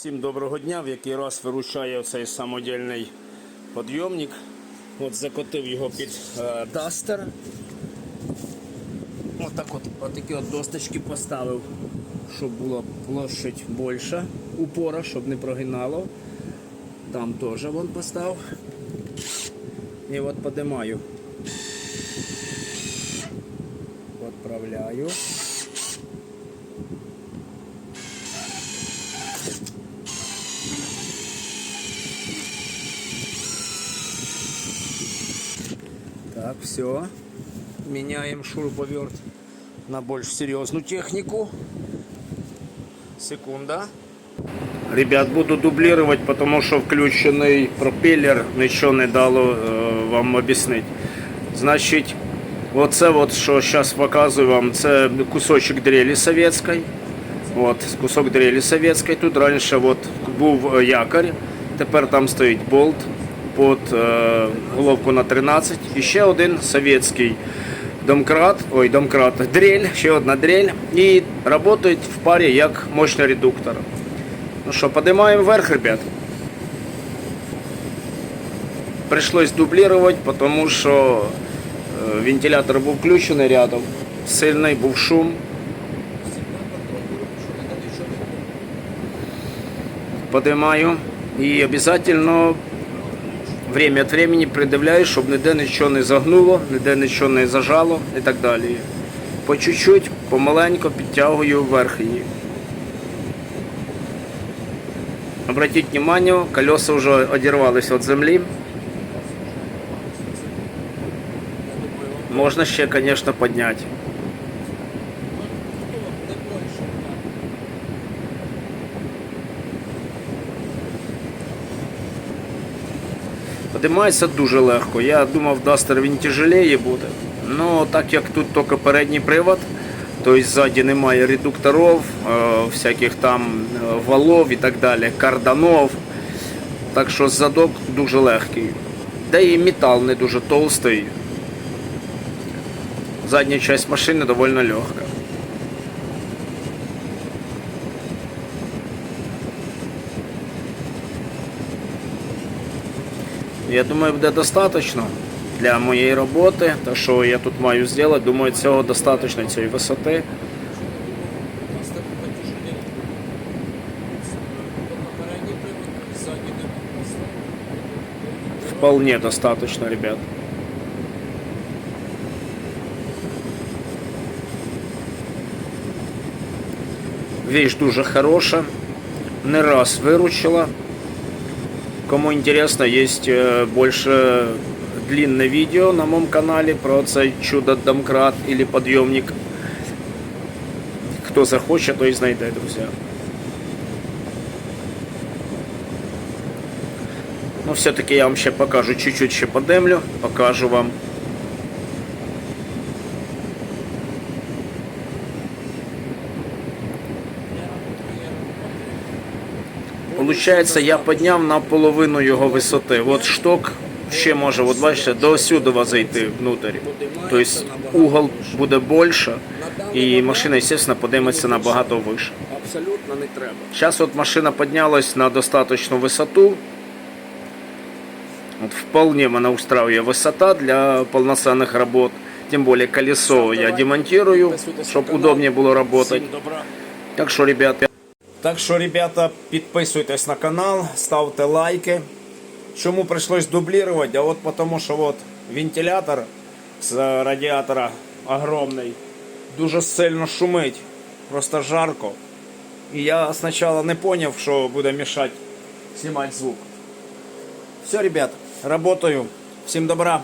Всім доброго дня, в який раз вирушає оцей самодільний підйомник. От закотив його під е, дастер. Отак от, отакі от досточки поставив, щоб була площадь більша упора, щоб не прогинало. Там теж вон постав. І от подимаю. Отправляю. Так, все. Меняем шуруповерт на больш серьезную технику. Секунда. Ребят, буду дублировать, потому что включений пропеллер нічого не дало е, вам об'яснити. Значить, оце от, що зараз показую вам, це кусочок дрелі совєтської. От, кусок дрелі совєтської. Тут раніше от, був е, якорь, тепер там стоїть болт Під е, головку на 13. І ще один совєтський домкрат, ой, домкрат, дрель, ще одна дрель. І працюють в парі як мощний редуктор. Ну що, поднимаем вверх, ребят. Пришлось дублировать, потому що е, вентилятор був включений рядом, сильний був шум. Подимаю і обов'язково время від времени придивляю, щоб ніде нічого не загнуло, ніде нічого не зажало і так далі. По чуть-чуть, помаленько підтягую вверх її. Обратите внимание, колеса уже одервались от земли. Можно ще, конечно, поднять. Подимається дуже легко. Я думав, Дастер він тяжелее буде. Ну, так як тут тільки передній привод, тобто ззаді немає редукторів, е, всяких там е, валов і так далі, карданов. Так що задок дуже легкий. Де і метал не дуже толстий. Задня частина машини доволі легка. Я думаю, буде достатньо для моєї роботи. Те, що я тут маю зробити, думаю, цього достатньо цієї висоти. Вполне достаточно, ребят. Вещь дуже хороша. Не раз выручила. Кому интересно, есть э, больше длинное видео на моем канале про цей чудо-домкрат или подъемник. Хто захоче, то і знайде, друзі. Ну, все-таки я вам ще покажу, чуть-чуть ще подемлю, покажу вам. Получається, я підняв на половину його висоти. От шток ще може, от бачите, до сюди зайти внутрі. Тобто угол буде більше, і машина, звісно, підійметься набагато вище. Абсолютно не треба. Сейчас вот машина поднялась на достаточную высоту. Вот вполне меня устраивает высота для полноценных работ. Тем более колесо я демонтирую, чтобы удобнее было работать. Так что, ребята, так що, ребята, підписуйтесь на канал, ставте лайки. Чому прийшлось дублірувати? А от тому, що от вентилятор з радіатора огромний, дуже сильно шумить, просто жарко. І я спочатку не зрозумів, що буде мішати знімати звук. Все, ребят, работаю. Всім добра.